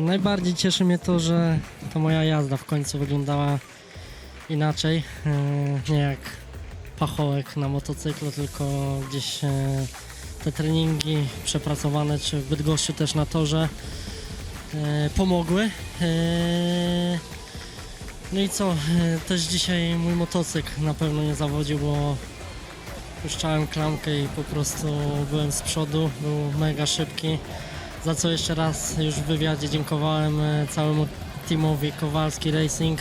najbardziej cieszy mnie to, że ta moja jazda w końcu wyglądała inaczej. E, Nie jak pachołek na motocyklu, tylko gdzieś e, te treningi przepracowane, czy w Bydgoszczy też na torze e, pomogły. No i co, też dzisiaj mój motocykl na pewno nie zawodził, bo puszczałem klamkę i po prostu byłem z przodu, był mega szybki. Za co jeszcze raz już w wywiadzie dziękowałem e, całemu teamowi Kowalski Racing.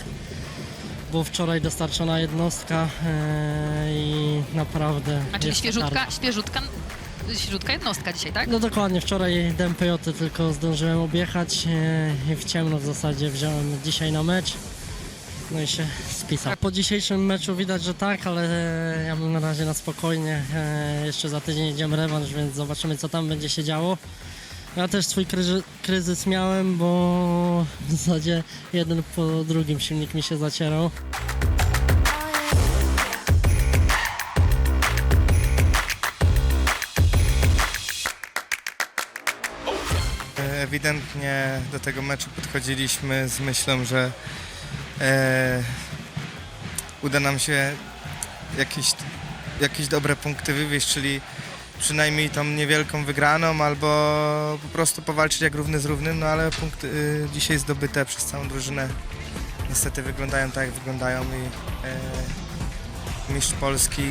Była wczoraj dostarczona jednostka e, i naprawdę. A czyli świeżutka, petarda. świeżutka, jednostka dzisiaj, tak? No dokładnie, wczoraj DMPJ tylko zdążyłem objechać e, i w ciemno w zasadzie wziąłem dzisiaj na mecz. No i się spisał. Po dzisiejszym meczu widać, że tak, ale ja bym na razie na spokojnie. Jeszcze za tydzień idziemy rewanż, więc zobaczymy co tam będzie się działo. Ja też swój kryzy, kryzys miałem, bo w zasadzie jeden po drugim silnik mi się zacierał. Ewidentnie do tego meczu podchodziliśmy z myślą, że e, uda nam się jakieś, jakieś dobre punkty wywieźć, czyli przynajmniej tą niewielką wygraną, albo po prostu powalczyć jak równy z równym, no ale punkty y, dzisiaj zdobyte przez całą drużynę niestety wyglądają tak, jak wyglądają i e, mistrz Polski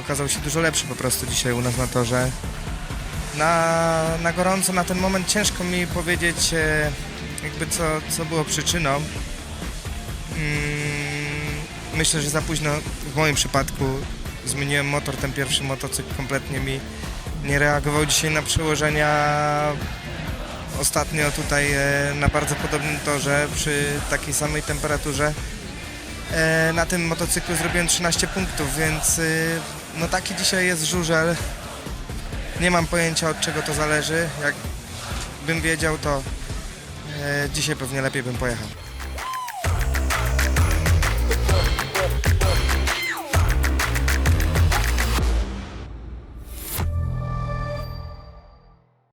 okazał się dużo lepszy po prostu dzisiaj u nas na torze. Na, na gorąco na ten moment ciężko mi powiedzieć jakby co, co było przyczyną. Mm, myślę, że za późno w moim przypadku zmieniłem motor, ten pierwszy motocykl kompletnie mi nie reagował dzisiaj na przełożenia. Ostatnio tutaj e, na bardzo podobnym torze przy takiej samej temperaturze e, na tym motocyklu zrobiłem 13 punktów, więc e, no taki dzisiaj jest żużel. Nie mam pojęcia od czego to zależy. Jak bym wiedział, to dzisiaj pewnie lepiej bym pojechał.